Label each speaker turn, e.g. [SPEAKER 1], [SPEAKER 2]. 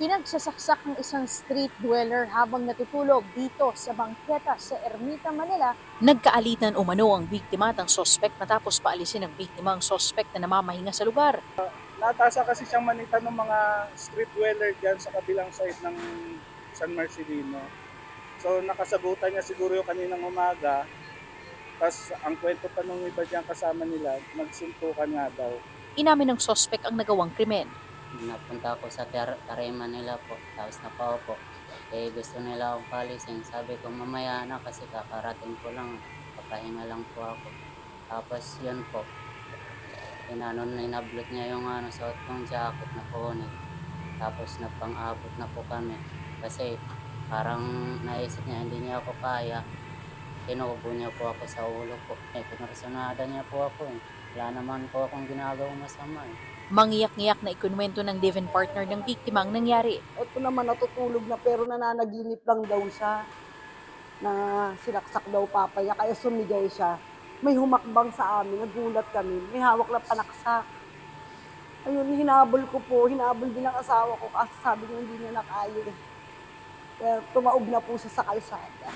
[SPEAKER 1] Pinagsasaksak ng isang street dweller habang natutulog dito sa bangketa sa Ermita, Manila. Nagkaalitan umano ang biktima at ang sospek matapos paalisin ng biktima ang sospek na namamahinga sa lugar.
[SPEAKER 2] Natasa kasi siyang manita ng mga street dweller dyan sa kabilang side ng San Marcelino. So nakasagutan niya siguro yung kaninang umaga. Tapos ang kwento pa nung iba dyan kasama nila, nagsuntukan nga daw.
[SPEAKER 1] Inamin ng sospek ang nagawang krimen.
[SPEAKER 3] Napunta ako sa tar- tarima nila po, tapos napaupo. Eh gusto nila akong palising. Sabi ko mamaya na kasi kakarating ko lang, papahinga lang po ako. Tapos yun po, inano na inablot niya yung ano, suot kong jacket na kunin. Tapos napang-abot na po kami. Kasi parang naisip niya hindi niya ako kaya. Tinubo niya po ako sa ulo ko. Eh, pinarasonada niya po ako eh. Wala naman po akong ginagawang masama eh.
[SPEAKER 1] Mangiyak-ngiyak na ikunwento ng live-in partner ng biktima ang nangyari.
[SPEAKER 4] Ito naman natutulog na pero nananaginip lang daw siya na sinaksak daw papa niya kaya sumigaw siya. May humakbang sa amin, nagulat kami. May hawak na panaksak. Ayun, hinabol ko po. Hinabol din ang asawa ko kasi sabi niya hindi niya na kaya. tumaob na po siya sa kalsada.